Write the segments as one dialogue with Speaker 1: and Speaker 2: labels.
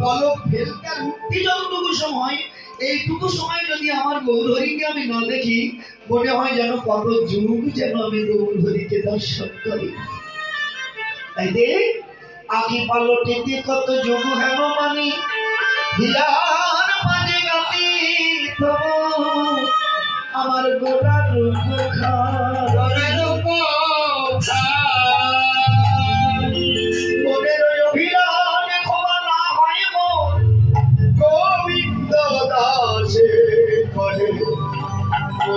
Speaker 1: পলক ফেলতে উঠতে যতটুকু সময়, এইটুকু সময় যদি আমার আমি না দেখি মনে হয় যেন কত যুগ যেন আমি দর্শন করি। তাই আগে পালটেতে কত যুগ মানি। গাতি আমার গোড়া রূপ মনের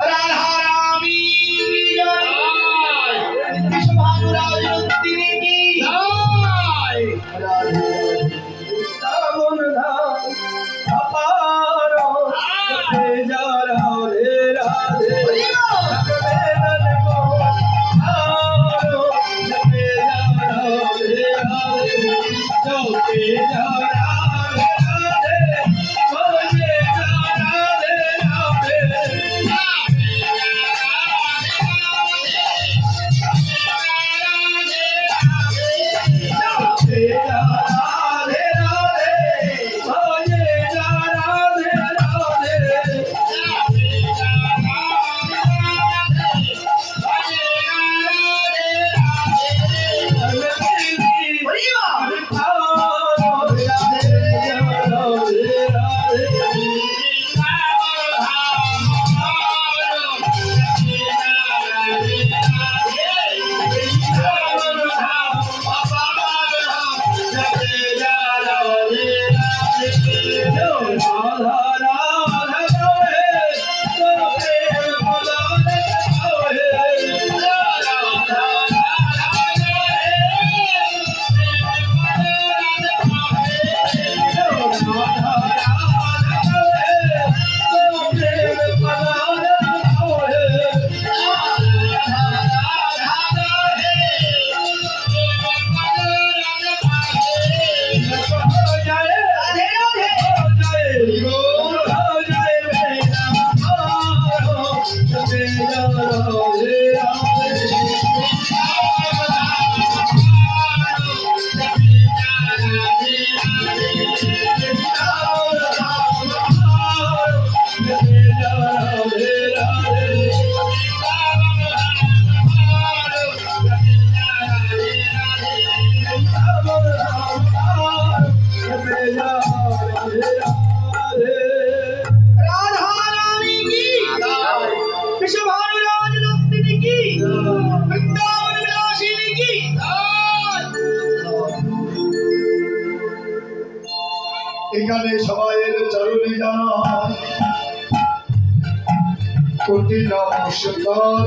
Speaker 1: রাধা এখানে সবাই এর চরণে জানায় কোটি নমস্কার।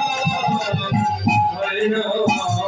Speaker 1: মহলা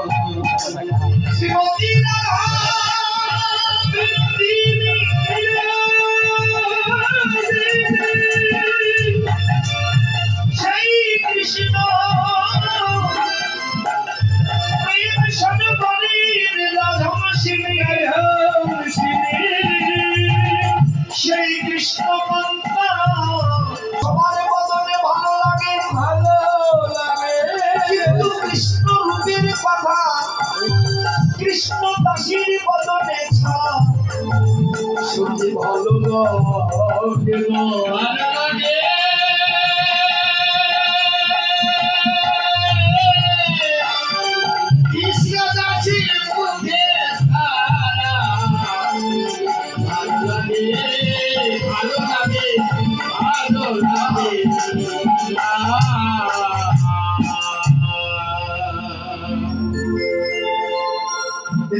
Speaker 1: ভালো লাগে না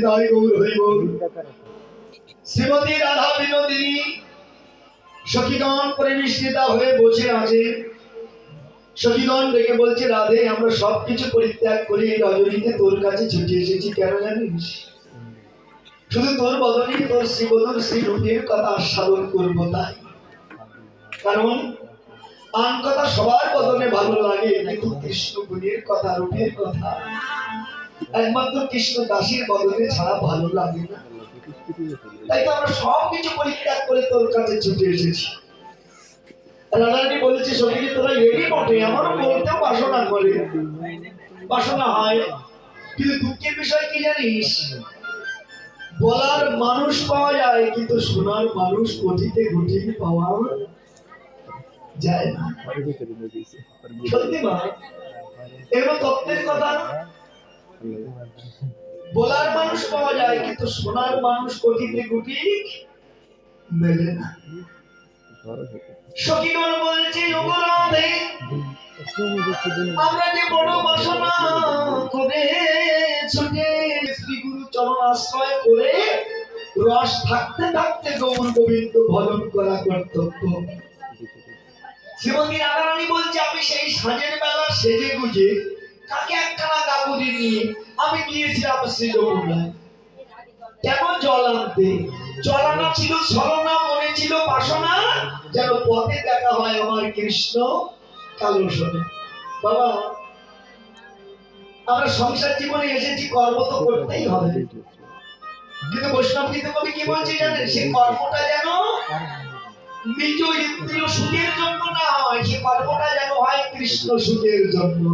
Speaker 1: Hare
Speaker 2: Guru, Hare Guru. Shrimati Radha Binodini সখীগণ পরিমিশ্রিতা হয়ে বসে আছে। সখীগণ ডেকে বলছে, রাধে, আমরা সবকিছু পরিত্যাগ করে রজনীতে তোর কাছে ছুটে এসেছি। কেন জানিস? শুধু তোর বদনে তোর শ্রীবদন শ্রী রূপের কথা আস্বাদন করব তাই। কারণ আন কথা সবার বদনে ভালো লাগে, কিন্তু কৃষ্ণ গুণের কথা, রূপের কথা। একমাত্র কৃষ্ণ দাসীর বদনে ছাড়া ভালো লাগে না। তাই তো আমরা সব কিছু পরিত্যাগ করে তোর কাছে ছুটে এসেছি। তোরা বটে? আমারও বলতেও বাসনা করে। বাসনা হয়। কিন্তু দুঃখের বিষয় কি জানিস? বলার মানুষ পাওয়া যায়, কিন্তু শোনার মানুষ কোটিতে কোটি পাওয়া যায় না। সত্যি তত্ত্বের কথা? বলার মানুষ পাওয়া যায়, কিন্তু শোনার মানুষ কোটিতে কোটি মেলে না। সখীগণ বলছে আমরা যে বড় বাসনা করে ছুটে শ্রী গুরু চরণ আশ্রয় করে রস থাকতে থাকতে গৌর গোবিন্দ ভজন করা কর্তব্য। শ্রীমতী রাধারানী বলছে, আমি সেই সাজের বেলা সেজে গুজে কাকে একখানা কাকুরি নিয়ে আমি গিয়েছিলাম শ্রী যমুনায় কেমন জল আনতে? জল আনা ছিল ছলনা মনে ছিল, বাসনা, যেন পথে দেখা হয় আমার কৃষ্ণ কালো শোনে বাবা, আমরা সংসার জীবনে এসেছি, কর্ম তো করতেই হবে। কিন্তু বৈষ্ণব গীত কবি কি বলছে জানেন? সেই কর্মটা যেন নিজ ইন্দ্রিয় সুখের জন্য না হয়, সে কর্মটা যেন হয় কৃষ্ণ সুখের জন্য।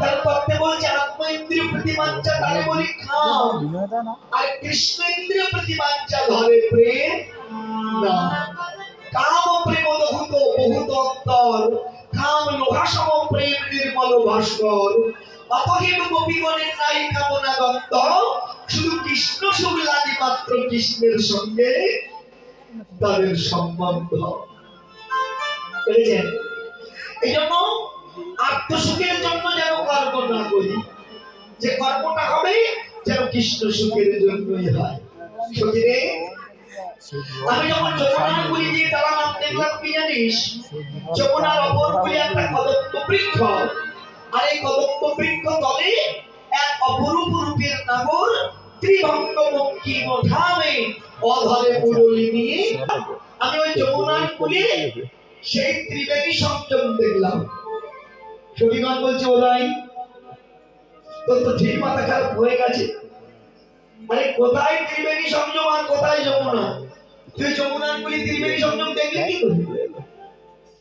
Speaker 2: তার তত্ত্বে বলছে আত্ম ইন্দ্রিয় প্রতিমাঞ্চা তারে বলি খাম আর কৃষ্ণ ইন্দ্রিয় প্রতিমাঞ্চা ধরে প্রেম না। কাম প্রেম দহুত বহুত অন্তর। কাম লোহাসম প্রেম নির্মল ভাস্কর। অতহেব গোপীগণের নাই কামনা গন্ত শুধু কৃষ্ণ সুখ লাগে মাত্র কৃষ্ণের সঙ্গে তাদের সম্বন্ধ। বুঝেছেন এই জন্য আত্মসুখের জন্য যেন কর্ম না করি, যে কর্মটা হবে যেন কৃষ্ণ সুখের জন্যই হয়। আমি আর এক আমি ওই যমুনার কুলে সেই ত্রিবেণী সংযম দেখলাম। সবিগণ বলছে ওলাই তোর তো ঠিক মাথা খারাপ হয়ে গেছে। মানে কোথায় ত্রিবেণী সংযম আর কোথায় যমুনা? তুই যমুনার গুলি ত্রিবেণী সংযম দেখলি কি? করবি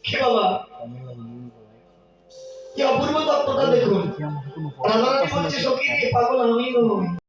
Speaker 2: কে বাবা। কি অপূর্ব তত্ত্বটা দেখুন। রাধারানী বলছে, সখী পাগল আমি নই।